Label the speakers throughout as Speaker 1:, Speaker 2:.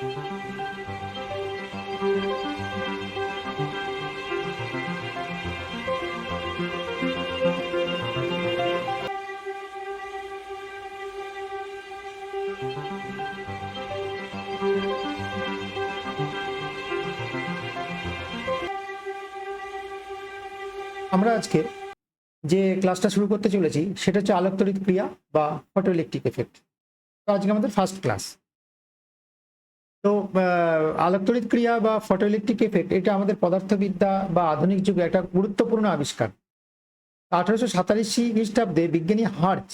Speaker 1: আমরা আজকে যে ক্লাসটা শুরু করতে চলেছি, সেটা হচ্ছে আলোকতড়িৎ ক্রিয়া বা ফটোইলেকট্রিক এফেক্ট। তো আজকে আমাদের ফার্স্ট ক্লাস তো আলোকতড়িৎ ক্রিয়া বা ফটোইলেকট্রিক এফেক্ট এটা আমাদের পদার্থবিদ্যা বা আধুনিক যুগে একটা গুরুত্বপূর্ণ আবিষ্কার। আঠারোশো সাতাশি খ্রিস্টাব্দে বিজ্ঞানী হার্চ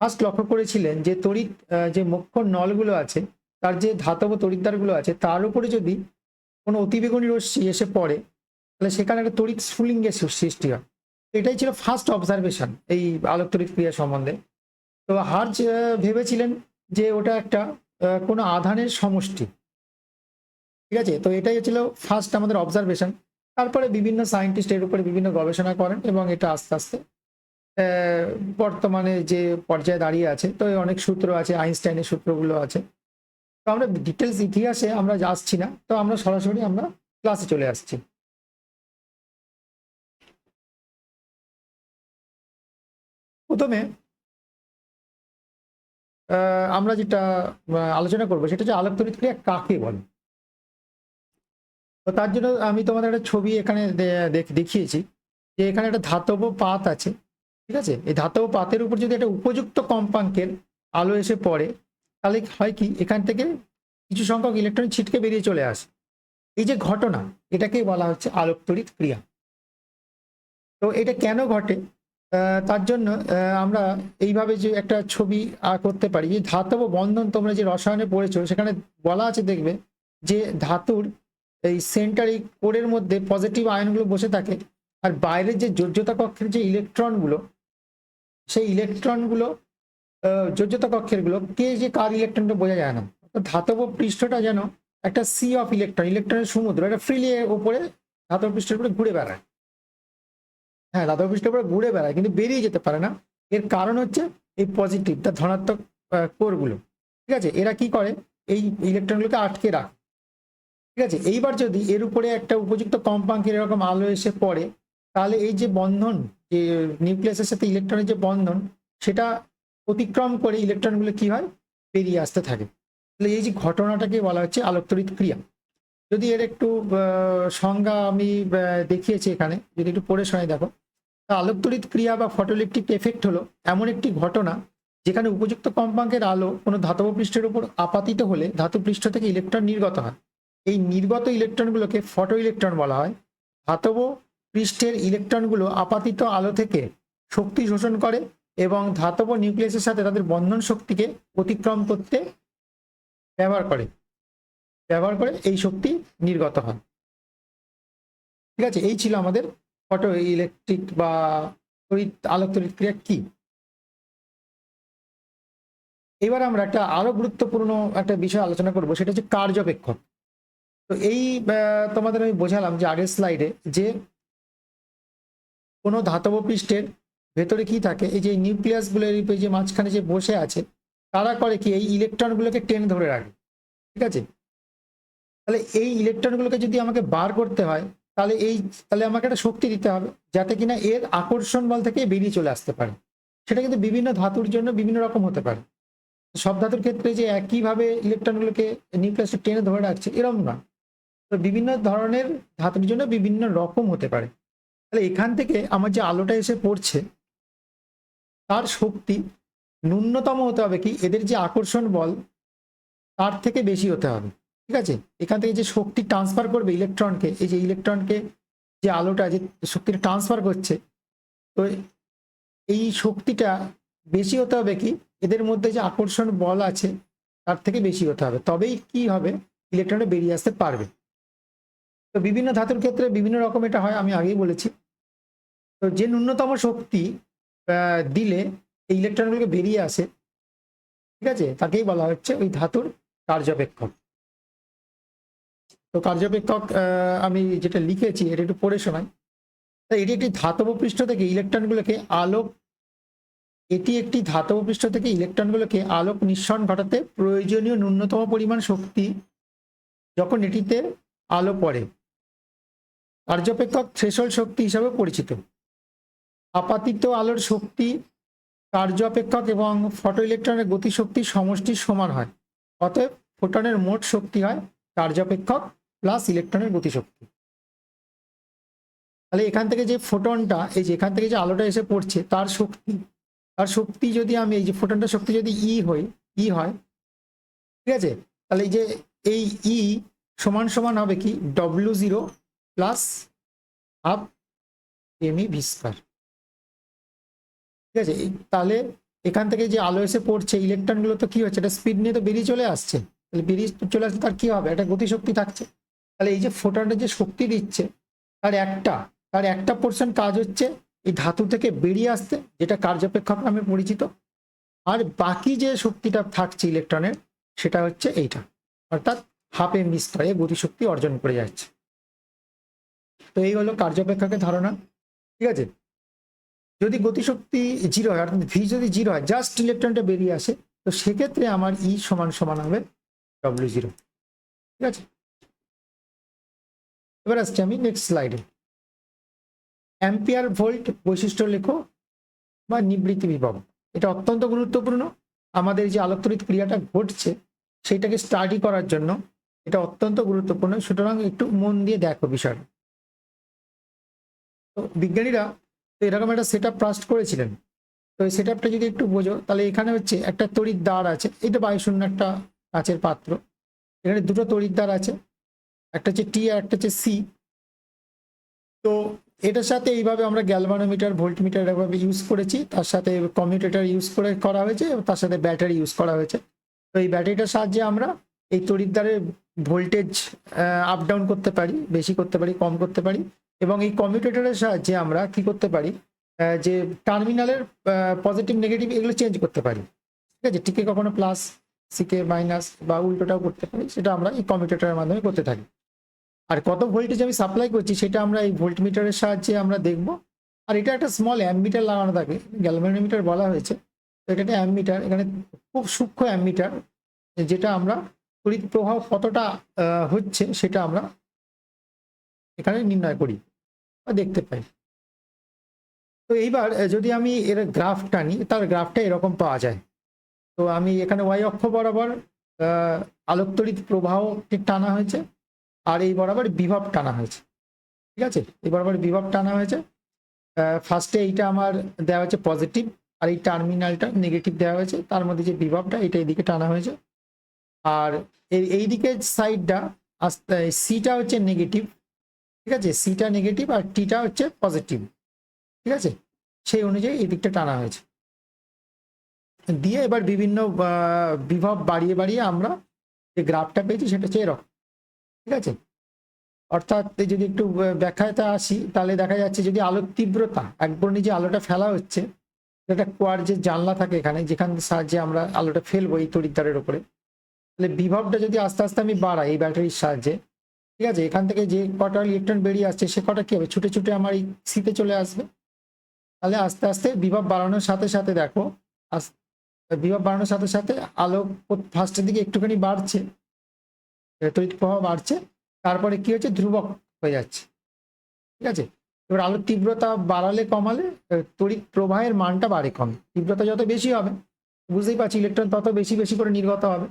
Speaker 1: ফার্স্ট লক্ষ্য করেছিলেন যে তড়িৎ যে মুখ্য নলগুলো আছে, তার যে ধাতব তড়িৎদ্বারগুলো আছে, তার উপরে যদি কোনো অতিবেগুনি রশ্মি এসে পড়ে, তাহলে সেখানে একটা তড়িৎ স্ফুলিঙ্গের সৃষ্টি হয়। এটাই ছিল ফার্স্ট অবজারভেশন এই আলোক ক্রিয়া সম্বন্ধে। তো হার্জ ভেবেছিলেন যে ওটা একটা কোনো আধানের সমষ্টি। ঠিক আছে? তো এটাই ছিল ফার্স্ট আমাদের অবজারভেশন তারপরে বিভিন্ন সায়েন্টিস্ট এর উপরে বিভিন্ন গবেষণা করেন এবং এটা আস্তে আস্তে বর্তমানে যে পর্যায়ে দাঁড়িয়ে আছে, তো অনেক সূত্র আছে, আইনস্টাইনের সূত্রগুলো আছে। তো আমরা ডিটেলস ইতিহাসে আমরা আসছি না, তো আমরা সরাসরি আমরা ক্লাসে চলে আসছি। প্রথমে আমরা যেটা আলোচনা করব, সেটা হচ্ছে আলোক তড়িৎ ক্রিয়া কাকে বলে? তো তার জন্য আমি তোমাদের একটা ছবি এখানে দেখ- দেখিয়েছি যে এখানে একটা ধাতব পাত আছে, ঠিক আছে? এই ধাতব পাতের উপর যদি একটা উপযুক্ত কম্পাঙ্কের আলো এসে পড়ে, তাহলে হয় কি? এখান থেকে কিছু সংখ্যক ইলেকট্রন ছিটকে বেরিয়ে চলে আসে। এই যে ঘটনা, এটাকেই বলা হচ্ছে আলোক তড়িৎ ক্রিয়া। তো এটা কেন ঘটে? তার জন্য আমরা এইভাবে যে একটা ছবি করতে পারি। যে ধাতব বন্ধন তোমরা যে রসায়নে পড়েছো, সেখানে বলা আছে, দেখবে যে ধাতুর এই সেন্টার এই কোরের মধ্যে পজিটিভ আয়নগুলো বসে থাকে আর বাইরের যে যোজ্যতা কক্ষের যে ইলেকট্রনগুলো, সেই ইলেকট্রনগুলো যোজ্যতা কক্ষেরগুলো কে যে কার ইলেকট্রনটা বোঝা যায় না। ধাতব পৃষ্ঠটা যেন একটা সি অফ ইলেকট্রন ইলেকট্রনের সমুদ্র এটা ফ্রিলি ওপরে ধাতব পৃষ্ঠের উপরে ঘুরে বেড়ায়। হ্যাঁ ধাতব পৃষ্ঠের উপরে ঘুরে বেড়ায়, কিন্তু বেরিয়ে যেতে পারে না। এর কারণ হচ্ছে এই পজিটিভটা ধনাত্মক কোরগুলো ঠিক আছে? এরা কি করে? এই ইলেকট্রনগুলোকে আটকে রাখে। ঠিক আছে? এইবার যদি এর উপরে একটা উপযুক্ত কম্পাঙ্কের এরকম আলো এসে পড়ে, তাহলে এই যে বন্ধন, যে নিউক্লিয়াসের সাথে ইলেকট্রনের যে বন্ধন, সেটা অতিক্রম করে ইলেকট্রনগুলো কি হয়? বেরিয়ে আসতে থাকে। তাহলে এই যে ঘটনাটাকে বলা হচ্ছে আলোকতড়িৎ ক্রিয়া। যদি এর একটু সংজ্ঞা আমি দেখিয়েছি এখানে, যদি একটু পড়ে শোনাই, দেখো। তা আলোকতড়িৎ ক্রিয়া বা ফটোইলেকট্রিক এফেক্ট হলো এমন একটি ঘটনা, যেখানে উপযুক্ত কম্পাঙ্কের আলো কোনো ধাতব পৃষ্ঠের উপর আপাতিত হলে ধাতু পৃষ্ঠ থেকে ইলেকট্রন নির্গত হয়। এই নির্গত ইলেকট্রনগুলোকে ফটো ইলেকট্রন বলা হয়। ধাতব পৃষ্ঠের ইলেকট্রনগুলো আপাতিত আলো থেকে শক্তি শোষণ করে এবং ধাতব নিউক্লিয়াসের সাথে তাদের বন্ধন শক্তিকে অতিক্রম করতে ব্যবহার করে। ব্যবহার করে এই শক্তি নির্গত হয়। ঠিক আছে, এই ছিল আমাদের ফটো ইলেকট্রিক বা তড়িৎ আলোক তড়িৎ ক্রিয়া কি? এবার আমরা একটা আরও গুরুত্বপূর্ণ একটা বিষয় আলোচনা করব, সেটা হচ্ছে কার্যপেক্ষক। তো এই তোমাদের আমি বোঝালাম যে আগের স্লাইডে যে কোনো ধাতব পৃষ্ঠের ভেতরে কি থাকে, এই যে নিউক্লিয়াসগুলো এই যে মাঝখানে যে বসে আছে, তারা করে কি এই ইলেকট্রনগুলোকে টেনে ধরে রাখে, ঠিক আছে? তাহলে এই ইলেকট্রনগুলোকে যদি আমাকে বার করতে হয়, তাহলে এই, তাহলে আমাকে একটা শক্তি দিতে হবে, যাতে কিনা এর আকর্ষণ বল থেকে বেরিয়ে চলে আসতে পারে। সেটা কিন্তু বিভিন্ন ধাতুর জন্য বিভিন্ন রকম হতে পারে। সব ধাতুর ক্ষেত্রে যে একইভাবে ইলেকট্রনগুলোকে নিউক্লিয়াসে টেনে ধরে রাখছে, এরকম না তো বিভিন্ন ধরনের ধাতুর জন্য বিভিন্ন রকম হতে পারে। তাহলে এখান থেকে আমার যে আলোটা এসে পড়ছে, তার শক্তি ন্যূনতম হতে হবে কি? এদের যে আকর্ষণ বল, তার থেকে বেশি হতে হবে। ঠিক আছে? এখান থেকে যে শক্তি ট্রান্সফার করবে ইলেকট্রনকে, এই যে ইলেকট্রনকে যে আলোটা, যে শক্তিটা ট্রান্সফার করছে, তো এই শক্তিটা বেশি হতে হবে কি? এদের মধ্যে যে আকর্ষণ বল আছে, তার থেকে বেশি হতে হবে। তবেই কি হবে? ইলেকট্রনটা বেরিয়ে আসতে পারবে। তো বিভিন্ন ধাতুর ক্ষেত্রে বিভিন্ন রকম এটা হয়, আমি আগেই বলেছি। তো যে ন্যূনতম শক্তি দিলে এই ইলেকট্রনগুলোকে বেরিয়ে আসে, ঠিক আছে? তাকেই বলা হচ্ছে ওই ধাতুর কার্যপেক্ষক। তো কার্যপেক্ষক আমি যেটা লিখেছি, এটা একটু পড়ে শোনাই। এটি একটি ধাতব পৃষ্ঠ থেকে ইলেকট্রনগুলোকে আলোক, এটি একটি ধাতব পৃষ্ঠ থেকে ইলেকট্রনগুলোকে আলোক নিঃসরণ ঘটাতে প্রয়োজনীয় ন্যূনতম পরিমাণ শক্তি যখন এটিতে আলো পড়ে। কার্যপেক্ষক থ্রেশল শক্তি হিসাবে পরিচিত। আপাতিত আলোর শক্তি কার্য অপেক্ষক এবং ফটো ইলেকট্রনের গতিশক্তির সমষ্টির সমান হয়। অতএব ফোটনের মোট শক্তি হয় কার্যাপেক্ষক প্লাস ইলেকট্রনের গতিশক্তি। তাহলে এখান থেকে যে ফোটনটা, এই যে এখান থেকে যে আলোটা এসে পড়ছে, তার শক্তি তার শক্তি যদি আমি, এই যে ফোটনটার শক্তি যদি ই হই ই হয়, ঠিক আছে? তাহলে এই যে এই ই সমান সমান হবে কি? W zero plus half M E V square ঠিক আছে? তাহলে এখান থেকে যে আলো এসে পড়ছে, ইলেকট্রনগুলো তো কি হচ্ছে? এটা স্পিড নিয়ে তো বেরিয়ে চলে আসছে। তাহলে বেরিয়ে চলে আসছে তার কি হবে? একটা গতিশক্তি থাকছে। তাহলে এই যে ফোটনটা যে শক্তি দিচ্ছে, তার একটা তার একটা পোর্শন কাজ হচ্ছে এই ধাতু থেকে বেরিয়ে আসতে, যেটা কার্যপেক্ষক নামে পরিচিত। আর বাকি যে শক্তিটা থাকছে ইলেকট্রনের, সেটা হচ্ছে এইটা। অর্থাৎ হাফ এম স্তরে গতিশক্তি অর্জন করে যাচ্ছে। তো এই হলো কার্যপেক্ষকের ধারণা, ঠিক আছে? যদি গতিশক্তি জিরো হয়, অর্থাৎ ভি যদি জিরো হয় জাস্ট ইলেকট্রনটা বেরিয়ে আসে, তো সেক্ষেত্রে আমার ই সমান সমান হবে ডব্লিউ জিরো ঠিক আছে? এবার আসছি আমি নেক্সট স্লাইডে অ্যাম্পিয়ার ভোল্ট বৈশিষ্ট্য লেখো বা নিবৃত্তি বিভব। এটা অত্যন্ত গুরুত্বপূর্ণ। আমাদের যে আলোকতরিত ক্রিয়াটা ঘটছে সেইটাকে স্টাডি করার জন্য এটা অত্যন্ত গুরুত্বপূর্ণ। সুতরাং একটু মন দিয়ে দেখো বিষয়টা। বিজ্ঞানীরা এরকম একটা সেট আপ করেছিলেন। তো এই সেট আপটা যদি একটু বোঝো, তাহলে এখানে হচ্ছে একটা তড়িৎ দ্বার আছে। এটা বায়ুশূন্য একটা কাঁচের পাত্র, এখানে দুটো তড়িৎ দ্বার আছে, একটা হচ্ছে টি আর একটা হচ্ছে সি তো এটার সাথে এইভাবে আমরা গ্যালভানোমিটার ভোল্টমিটার এভাবে ইউজ করেছি। তার সাথে কমিউটেটার ইউজ করে করা হয়েছে তার সাথে ব্যাটারি ইউজ করা হয়েছে। তো এই ব্যাটারিটার সাহায্যে আমরা এই তড়িৎদ্বারের ভোল্টেজ আপ ডাউন করতে পারি, বেশি করতে পারি, কম করতে পারি। এবং এই কমিউটেটরের সাহায্যে আমরা কি করতে পারি? যে টার্মিনালের পজিটিভ নেগেটিভ এগুলো চেঞ্জ করতে পারি। ঠিক আছে? টিকে কখনো প্লাস সিকে মাইনাস বা উল্টোটাও করতে পারি। সেটা আমরা এই কমিউটেটরের মাধ্যমে করতে থাকি। আর কত ভোল্টেজ আমি সাপ্লাই করছি সেটা আমরা এই ভোল্টমিটারের সাহায্যে আমরা দেখব। আর এটা একটা স্মল অ্যামমিটার লাগানো থাকে। গ্যালভানোমিটার বলা হয়েছে। তো এটা একটা অ্যামমিটার এখানে খুব সূক্ষ্ম অ্যামমিটার যেটা আমরা তড়িৎ প্রবাহ কতটা হচ্ছে সেটা আমরা এখানে নির্ণয় করি বা দেখতে পাই। তো এইবার যদি আমি এর গ্রাফ টানি তার গ্রাফটা এরকম পাওয়া যায়। তো আমি এখানে ওয়াই অক্ষ বরাবর আলোকতড়িৎ প্রবাহটি টানা হয়েছে, আর এই বরাবর বিভব টানা হয়েছে। ঠিক আছে? এই বরাবর বিভব টানা হয়েছে। ফার্স্টে এইটা আমার দেওয়া হয়েছে পজিটিভ আর এই টার্মিনালটা নেগেটিভ দেওয়া হয়েছে। তার মধ্যে যে বিভবটা, এটা এইদিকে টানা হয়েছে। আর এই দিকের সাইডটা আস্তে সিটা হচ্ছে নেগেটিভ ঠিক আছে? সিটা নেগেটিভ আর টিটা হচ্ছে পজিটিভ ঠিক আছে? সেই অনুযায়ী এই দিকটা টানা হয়েছে। দিয়ে এবার বিভিন্ন বিভব বাড়িয়ে বাড়িয়ে আমরা যে গ্রাফটা পেয়েছি সেটা হচ্ছে এরকম, ঠিক আছে? অর্থাৎ যদি একটু ব্যাখ্যাতে আসি, তাহলে দেখা যাচ্ছে যদি আলোর তীব্রতা একবার যে আলোটা ফেলা হচ্ছে একটা কোয়ার যে জানলা থাকে এখানে, যেখান সাহায্যে আমরা আলোটা ফেলব এই তড়িৎদ্বারের উপরে, তাহলে বিভবটা যদি আস্তে আস্তে আমি বাড়াই এই ব্যাটারির সাহায্যে ঠিক আছে, এখান থেকে যে কটা ইলেকট্রন বেরিয়ে আসছে, সে কটা কি হবে? ছুটে ছুটে আমার এই সিতে চলে আসবে? তাহলে আস্তে আস্তে বিভব বাড়ানোর সাথে সাথে দেখো বিভব বাড়ানোর সাথে সাথে আলো ফার্স্টের দিকে একটুখানি বাড়ছে তড়িৎ প্রবাহ বাড়ছে, তারপরে কি হচ্ছে? ধ্রুবক হয়ে যাচ্ছে, ঠিক আছে? এবার আলোর তীব্রতা বাড়ালে কমালে তড়িৎ প্রবাহের মানটা বাড়ে কমে। তীব্রতা যত বেশি হবে, বুঝতেই পারছি ইলেকট্রন তত বেশি বেশি করে নির্গত হবে,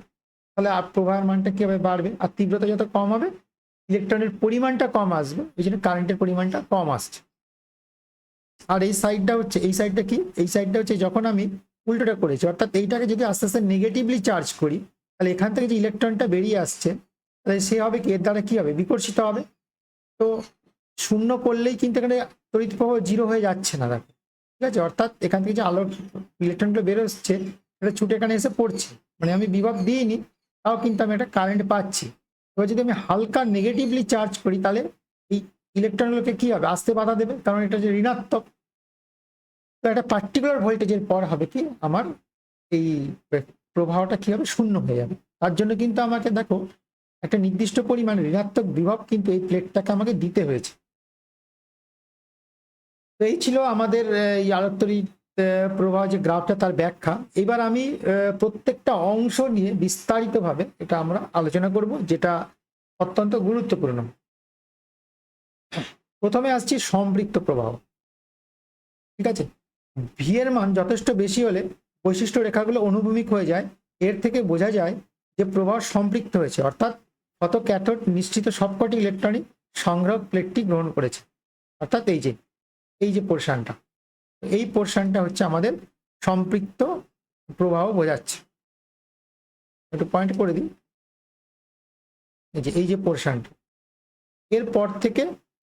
Speaker 1: তাহলে আর প্রবাহের মানটা কীভাবে বাড়বে? আর তীব্রতা যত কম হবে ইলেকট্রনের পরিমাণটা কম আসবে ওই জন্য কারেন্টের পরিমাণটা কম আসছে। আর এই সাইডটা হচ্ছে, এই সাইডটা কি? এই সাইডটা হচ্ছে যখন আমি উল্টোটা করেছি, অর্থাৎ এইটাকে যদি আস্তে আস্তে নেগেটিভলি চার্জ করি, তাহলে এখান থেকে যে ইলেকট্রনটা বেরিয়ে আসছে, তাহলে সে হবে কি? এর দ্বারা কি হবে? বিকর্ষিত হবে। তো শূন্য করলেই কিন্তু এখানে তড়িৎ প্রবাহ জিরো হয়ে যাচ্ছে না, দেখো। ঠিক আছে? অর্থাৎ এখান থেকে যে আলো ইলেকট্রনগুলো বেরোচ্ছে এটা ছুটে এখানে এসে পড়ছে। মানে আমি বিভব দিইনি, তাও কিন্তু আমি একটা কারেন্ট পাচ্ছি। এবার যদি আমি হালকা নেগেটিভলি চার্জ করি তাহলে এই ইলেকট্রনগুলোকে কি হবে? আসতে বাধা দেবে কারণ এটা যে ঋণাত্মক। তো একটা পার্টিকুলার ভোল্টেজের পর হবে কি? আমার এই প্রবাহটা কি হবে? শূন্য হয়ে যাবে। তার জন্য কিন্তু আমাকে দেখো একটা নির্দিষ্ট পরিমাণ ঋণাত্মক বিভব কিন্তু এই প্লেটটাকে আমাকে দিতে হয়েছে। তো এই ছিল আমাদের এই আলোত্তরিত আহ, প্রবাহ যে গ্রাফটা তার ব্যাখ্যা। এবার আমি প্রত্যেকটা অংশ নিয়ে বিস্তারিতভাবে এটা আমরা আলোচনা করব, যেটা অত্যন্ত গুরুত্বপূর্ণ। প্রথমে আসছি সম্পৃক্ত প্রবাহ। ঠিক আছে? ভি এর মান যথেষ্ট বেশি হলে বৈশিষ্ট্য রেখাগুলো অনুভূমিক হয়ে যায়। এর থেকে বোঝা যায় যে প্রবাহ সম্পৃক্ত হয়েছে, অর্থাৎ কত ক্যাথোড নিশ্চিত সবকটি ইলেকট্রনিক সংগ্রহ প্লেটটি গ্রহণ করেছে। অর্থাৎ এই যে এই যে পোর্শনটা। এই পোর্শনটা হচ্ছে আমাদের সম্পৃক্ত প্রবাহ বোঝাচ্ছে। একটু পয়েন্ট করে দিই। এই যে এই যে পোর্শনটা এরপর থেকে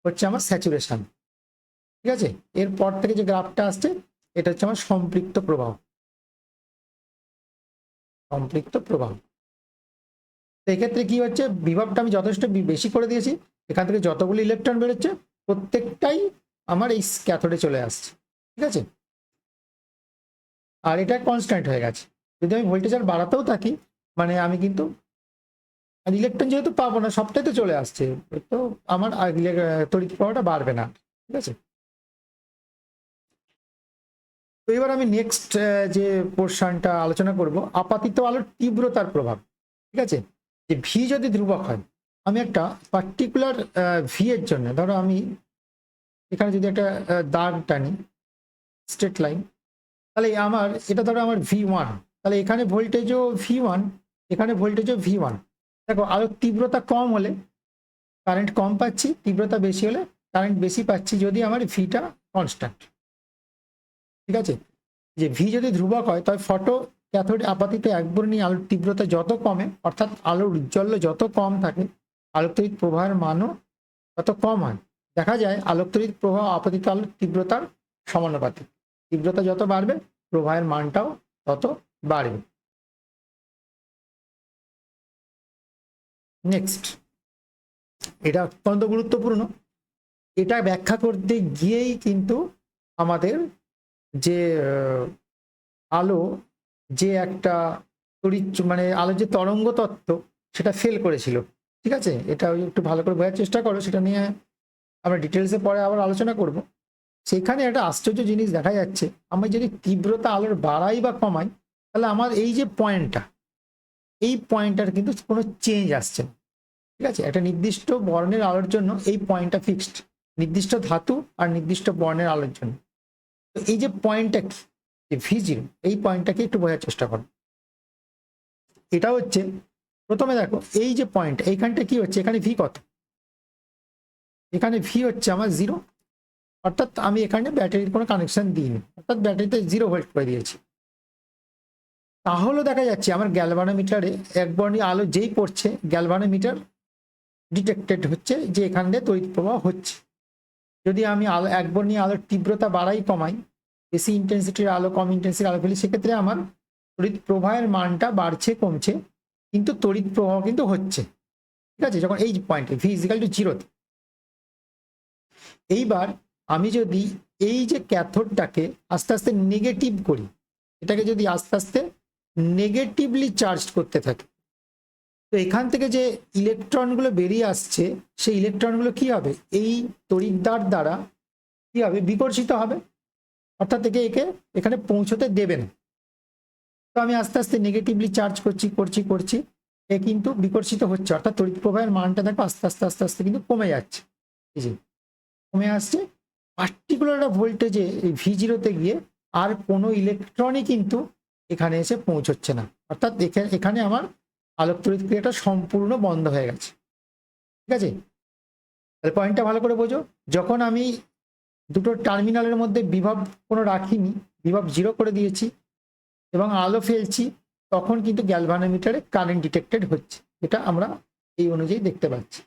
Speaker 1: হচ্ছে আমার স্যাচুরেশন ঠিক আছে? এরপর থেকে যে গ্রাফটা আসছে, এটা হচ্ছে আমার সম্পৃক্ত প্রবাহ। সম্পৃক্ত প্রবাহ। এক্ষেত্রে কি হচ্ছে? বিভবটা আমি যথেষ্ট বেশি করে দিয়েছি। এখান থেকে যতগুলি ইলেকট্রন বেরোচ্ছে, প্রত্যেকটাই আমার এই ক্যাথোডে চলে আসছে। ঠিক আছে? আর এটা কনস্ট্যান্ট হয়ে গেছে। যদি আমি ভোল্টেজ আর বাড়াতেও থাকি মানে আমি কিন্তু ইলেকট্রন যেহেতু পাবো না, সবটাই তো চলে আসছে। তো আমার তড়িৎ প্রবাহটা বাড়বে না, ঠিক আছে? তো এবার আমি নেক্সট যে পোর্শনটা আলোচনা করব, আপাতিত আলোর তীব্রতার প্রভাব, ঠিক আছে? যে ভি যদি ধ্রুবক হয়, আমি একটা পার্টিকুলার ভি এর জন্য, ধরো আমি এখানে যদি একটা দাগ টানি স্ট্রেট লাইন তাহলে আমার, এটা ধরো আমার ভি ওয়ান তাহলে এখানে ভোল্টেজও ভি ওয়ান এখানে ভোল্টেজও ভি ওয়ান দেখো আলোর তীব্রতা কম হলে কারেন্ট কম পাচ্ছি, তীব্রতা বেশি হলে কারেন্ট বেশি পাচ্ছি যদি আমার ভিটা কনস্ট্যান্ট ঠিক আছে? যে ভি যদি ধ্রুবক হয় তবে ফটো ক্যাথোড আপাতিত একবর্ণী আলোর তীব্রতা যত কমে, অর্থাৎ আলোর উজ্জ্বল্য যত কম থাকে আলোকতড়িৎ প্রবাহের মানও তত কম হয়। দেখা যায় আলোকতড়িৎ প্রবাহ আপাতিত আলোর তীব্রতার সমানুপাতিক। তীব্রতা যত বাড়বে, প্রবাহের মানটাও তত বাড়বে। নেক্সট এটা অত্যন্ত গুরুত্বপূর্ণ। এটা ব্যাখ্যা করতে গিয়েই কিন্তু আমাদের যে আলো, যে একটা তড়িৎ মানে আলোর যে তরঙ্গ তত্ত্ব, সেটা ফেল করেছিল। ঠিক আছে? এটা একটু ভালো করে বোঝার চেষ্টা করো, সেটা নিয়ে আমরা ডিটেলসে পরে আবার আলোচনা করব। সেখানে একটা আশ্চর্য জিনিস দেখা যাচ্ছে। আমি যদি তীব্রতা আলোর বাড়াই বা কমাই, তাহলে আমার এই যে পয়েন্টটা এই পয়েন্টটার কিন্তু কোনো চেঞ্জ আসছে না। ঠিক আছে? একটা নির্দিষ্ট বর্ণের আলোর জন্য এই পয়েন্টটা ফিক্সড নির্দিষ্ট ধাতু আর নির্দিষ্ট বর্ণের আলোর জন্য। তো এই যে পয়েন্টটা কি? যে ভি এই পয়েন্টটাকে একটু বোঝার চেষ্টা করো। এটা হচ্ছে, প্রথমে দেখো, এই যে পয়েন্ট এইখানটা কি হচ্ছে? এখানে ভি কত? এখানে ভি হচ্ছে আমার জিরো অর্থাৎ আমি এখানে ব্যাটারির কোনো কানেকশন দিইনি। অর্থাৎ ব্যাটারিতে জিরো ভোল্ট করে দিয়েছি। তাহলেও দেখা যাচ্ছে আমার গ্যালভানোমিটারে এক বর্ণী আলো যেই পড়ছে গ্যালভানোমিটার ডিটেক্টেড হচ্ছে যে এখান দিয়ে তড়িৎ প্রবাহ হচ্ছে। যদি আমি আলো এক বর্ণী আলোর তীব্রতা বাড়াই, কমাই, বেশি ইন্টেন্সিটির আলো, কম ইন্টেন্সিটির আলো ফেলি সেক্ষেত্রে আমার তড়িৎ প্রবাহের মানটা বাড়ছে, কমছে, কিন্তু তড়িৎ প্রবাহ কিন্তু হচ্ছে। ঠিক আছে? যখন এই পয়েন্টে ভি ইজিক্যাল টু জিরোতে এইবার আমি যদি এই যে ক্যাথোডটাকে আস্তে আস্তে নেগেটিভ করি, এটাকে যদি আস্তে আস্তে নেগেটিভলি চার্জ করতে থাকি, তো এখান থেকে যে ইলেকট্রনগুলো বেরিয়ে আসছে, সেই ইলেকট্রনগুলো কি হবে? এই তড়িৎদ্বার দ্বারা কি হবে? বিকর্ষিত হবে। অর্থাৎ একে একে এখানে পৌঁছতে দেবে না। তো আমি আস্তে আস্তে নেগেটিভলি চার্জ করছি করছি করছি, এ কিন্তু বিকর্ষিত হচ্ছে। অর্থাৎ তড়িৎ প্রবাহের মানটা দেখো আস্তে আস্তে আস্তে আস্তে কিন্তু কমে যাচ্ছে। এই যে, কমে আসছে পার্টিকুলার ভোল্টেজে এই ভি জিরোতে গিয়ে আর কোনো ইলেকট্রনই কিন্তু এখানে এসে পৌঁছচ্ছে না। অর্থাৎ এখা- এখানে আমার আলোক তড়িৎ ক্রিয়াটা সম্পূর্ণ বন্ধ হয়ে গেছে। ঠিক আছে? তাহলে পয়েন্টটা ভালো করে বোঝো। যখন আমি দুটো টার্মিনালের মধ্যে বিভব কোনো রাখিনি, বিভব জিরো করে দিয়েছি এবং আলো ফেলছি, তখন কিন্তু গ্যালভানোমিটারে কারেন্ট ডিটেক্টেড হচ্ছে। এটা আমরা এই অনুযায়ী দেখতে পাচ্ছি।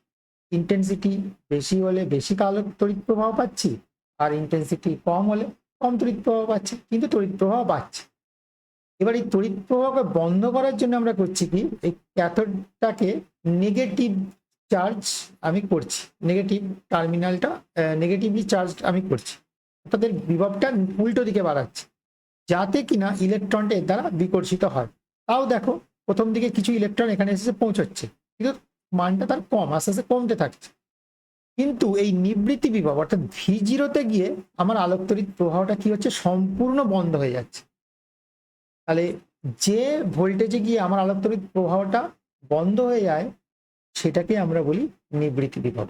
Speaker 1: ইন্টেন্সিটি বেশি হলে বেশি আলো তড়িৎ প্রবাহ পাচ্ছি আর ইন্টেন্সিটি কম হলে কম তড়িৎ প্রবাহ পাচ্ছি, কিন্তু তড়িৎ প্রবাহ পাচ্ছি এবার এই তড়িৎ প্রবাহকে বন্ধ করার জন্য আমরা করছি কি? এই ক্যাথোডটাকে নেগেটিভ চার্জ আমি করছি। নেগেটিভ টার্মিনালটা নেগেটিভলি চার্জ আমি করছি। এর বিভবটা উল্টো দিকে বাড়াচ্ছি, যাতে কিনা ইলেকট্রনটা এর দ্বারা বিকর্ষিত হয়। তাও দেখো, প্রথম দিকে কিছু ইলেকট্রন এখানে এসে পৌঁছচ্ছে, কিন্তু মানটা তার কম, আস্তে আস্তে কমতে থাকছে। কিন্তু এই নিবৃত্তি বিভব অর্থাৎ ভি জিরোতে গিয়ে আমার আলোক তড়িৎ প্রবাহটা কি হচ্ছে? সম্পূর্ণ বন্ধ হয়ে যাচ্ছে। তাহলে যে ভোল্টেজে গিয়ে আমার আলোক তড়িৎ প্রবাহটা বন্ধ হয়ে যায়, সেটাকে আমরা বলি নিবৃত্তি বিভব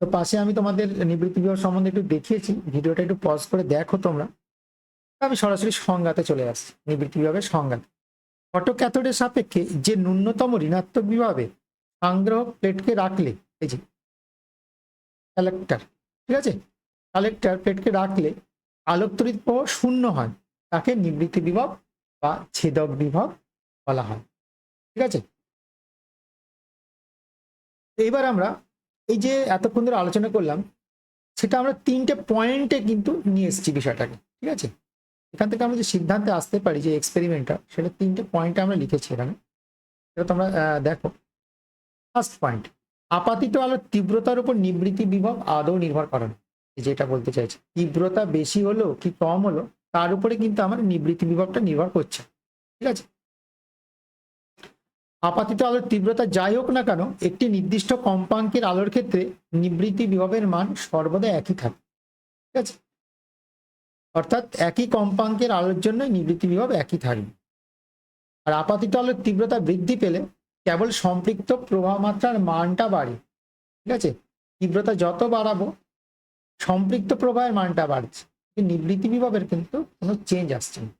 Speaker 1: তো পাশে আমি তোমাদের নিবৃত্তি বিভব সম্বন্ধে একটু দেখিয়েছি, ভিডিওটা একটু পজ করে দেখো তোমরা। আমি সরাসরি সংজ্ঞাতে চলে আসছি, নিবৃত্তি বিভাগের সংজ্ঞাতে। ফটো ক্যাথোডের সাপেক্ষে যে ন্যূনতম ঋণাত্মক বিভাবে সংগ্রহ প্লেটকে রাখলে, এই যে কালেক্টর ঠিক আছে? কালেক্টার প্লেটকে রাখলে আলোক তড়িৎ প্রবাহ শূন্য হয়। তাকে নিবৃত্তি বিভব বা ছেদক বিভব বলা হয়। ঠিক আছে? এইবার আমরা এই যে এতক্ষণ ধরে আলোচনা করলাম, সেটা আমরা তিনটে পয়েন্টে কিন্তু নিয়ে এসেছি বিষয়টাকে। ঠিক আছে? এখান থেকে আমরা যে সিদ্ধান্তে আসতে পারি যে এক্সপেরিমেন্টটা সেটা তিনটে পয়েন্টে আমরা লিখেছি এখানে। সেটা তোমরা দেখো। ফার্স্ট পয়েন্ট আপাতিত আলোর তীব্রতার উপর নিবৃত্তি বিভব আদৌ নির্ভর করে না। যেটা বলতে চাইছি, তীব্রতা বেশি হলো কি কম হলো, তার উপরে কিন্তু আমার নিবৃত্তি বিভবটা নির্ভর করছে, ঠিক আছে? আপাতিত আলোর তীব্রতা যাই হোক না কেন, একটি নির্দিষ্ট কম্পাঙ্কের আলোর ক্ষেত্রে নিবৃত্তি বিভবের মান সর্বদা একই থাকে, ঠিক আছে? অর্থাৎ একই কম্পাঙ্কের আলোর জন্য নিবৃত্তি বিভব একই থাকবে। আর আপাতিত আলোর তীব্রতা বৃদ্ধি পেলে কেবল সম্পৃক্ত প্রবাহ মাত্রার মানটা বাড়ে, ঠিক আছে? তীব্রতা যত বাড়াবো, সম্পৃক্ত প্রবাহের মানটা বাড়ছে। নিবৃত্তি বিভবের কিন্তু কোনো চেঞ্জ আসছে না,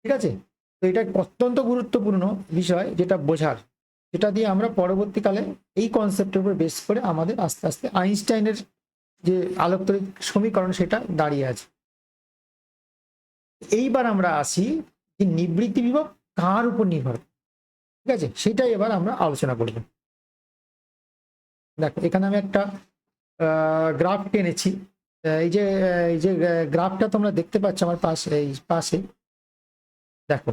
Speaker 1: ঠিক আছে? তো এটা অত্যন্ত গুরুত্বপূর্ণ বিষয় যেটা বোঝার, যেটা দিয়ে আমরা পরবর্তীকালে এই কনসেপ্টের উপর বেস করে আমাদের আস্তে আস্তে আইনস্টাইনের যে আলোকতরিক সমীকরণ সেটা দাঁড়িয়ে আছে। এইবার আমরা আসি যে নিবৃত্তি বিভব কার উপর নির্ভর করে? ঠিক আছে? সেটাই এবার আমরা আলোচনা করব। দেখো, এখানে আমি একটা গ্রাফ টেনেছি। এই যে এই যে গ্রাফটা তোমরা দেখতে পাচ্ছ আমার পাশে, এই পাশে। দেখো,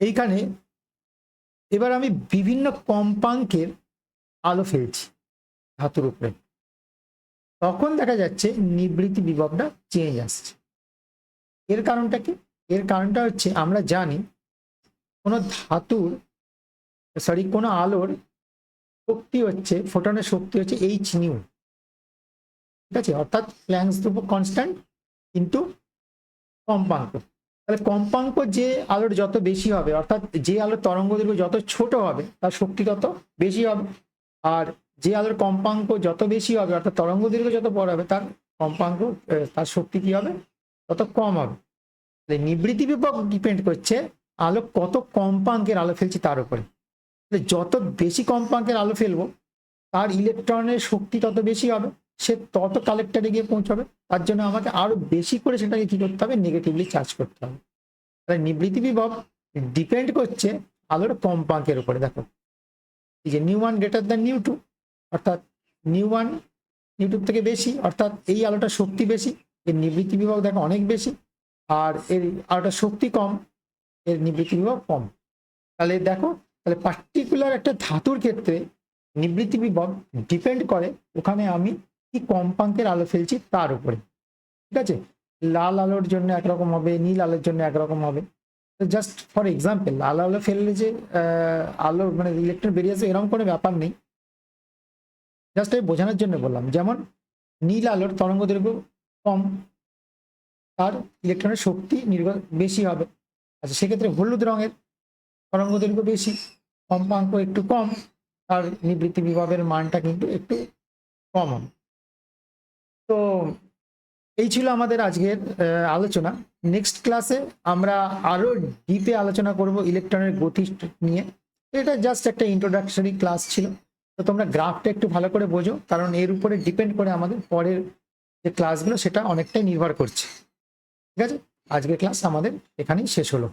Speaker 1: এইখানে এবার আমি বিভিন্ন কম্পাঙ্কের আলো ফেলছি ধাতুর উপরে। তখন দেখা যাচ্ছে নিবৃত্তি বিভবটা চেঞ্জ আসছে। এর কারণটা কি? এর কারণটা হচ্ছে আমরা জানি কোনো ধাতুর সরি, কোনো আলোর শক্তি হচ্ছে, ফোটনের শক্তি হচ্ছে এইচ নিউ ঠিক আছে? অর্থাৎ প্ল্যাংস ধ্রুবক কনস্ট্যান্ট কিন্তু কম্পাঙ্ক। তাহলে কম্পাঙ্ক যে আলোর যত বেশি হবে, অর্থাৎ যে আলোর তরঙ্গ দৈর্ঘ্য যত ছোট হবে, তার শক্তি তত বেশি হবে। আর যে আলোর কম্পাঙ্ক যত বেশি হবে, অর্থাৎ তরঙ্গ দৈর্ঘ্য যত বড় হবে, তার কম্পাঙ্ক তার শক্তি কি হবে? তত কম হবে। নিবৃত্তি বিভব ডিপেন্ড করছে আলো কত কম্পাঙ্কের আলো ফেলছে তার উপরে। যত বেশি কম্পাঙ্কের আলো ফেলব, তার ইলেকট্রনের শক্তি তত বেশি হবে, সে তত কালেক্টরে গিয়ে পৌঁছাবে, তার জন্য আমাকে আরও বেশি করে সেটাকে কি করতে হবে? নেগেটিভলি চার্জ করতে হবে। তাহলে নিবৃত্তি বিভব ডিপেন্ড করছে আলোর কম্পাঙ্কের উপরে। দেখো, এই যে nu one greater than nu two অর্থাৎ নিউ ওয়ান নিউ টু থেকে বেশি, অর্থাৎ এই আলোটার শক্তি বেশি, এর নিবৃত্তি বিভব দেখো অনেক বেশি, আর এর আলোটার শক্তি কম, এর নিবৃত্তি বিভব কম। তাহলে দেখো তাহলে পার্টিকুলার একটা ধাতুর ক্ষেত্রে নিবৃত্তি বিভব ডিপেন্ড করে ওখানে আমি কি কম্পাঙ্কের আলো ফেলছি তার উপরে। ঠিক আছে? লাল আলোর জন্য একরকম হবে, নীল আলোর জন্য একরকম হবে। জাস্ট ফর এক্সাম্পল লাল আলো ফেললে যে আলো মানে ইলেকট্রন বেরিয়ে আসবে, এরকম কোনো ব্যাপার নেই। জাস্ট আমি বোঝানোর জন্য বললাম, যেমন নীল আলোর তরঙ্গ দৈর্ঘ্য কম, তার ইলেকট্রনের শক্তি নির্গত বেশি হবে। আচ্ছা সেক্ষেত্রে হলুদ রঙের তরঙ্গ দৈর্ঘ্য বেশি, কম্পাঙ্ক একটু কম তার নিবৃত্তি বিভবের মানটা কিন্তু একটু কম হবে তো এই ছিল আমাদের আজকের আলোচনা। নেক্সট ক্লাসে আমরা আরও ডিপে আলোচনা করব ইলেকট্রনের গতি নিয়ে। এটা জাস্ট একটা ইন্ট্রোডাকশনারি ক্লাস ছিল। তো তোমরা গ্রাফটা একটু ভালো করে বোঝো, কারণ এর উপরে ডিপেন্ড করে আমাদের পরের যে ক্লাসগুলো সেটা অনেকটাই নির্ভর করছে। ঠিক আছে? আজকের ক্লাস আমাদের এখানেই শেষ হলো।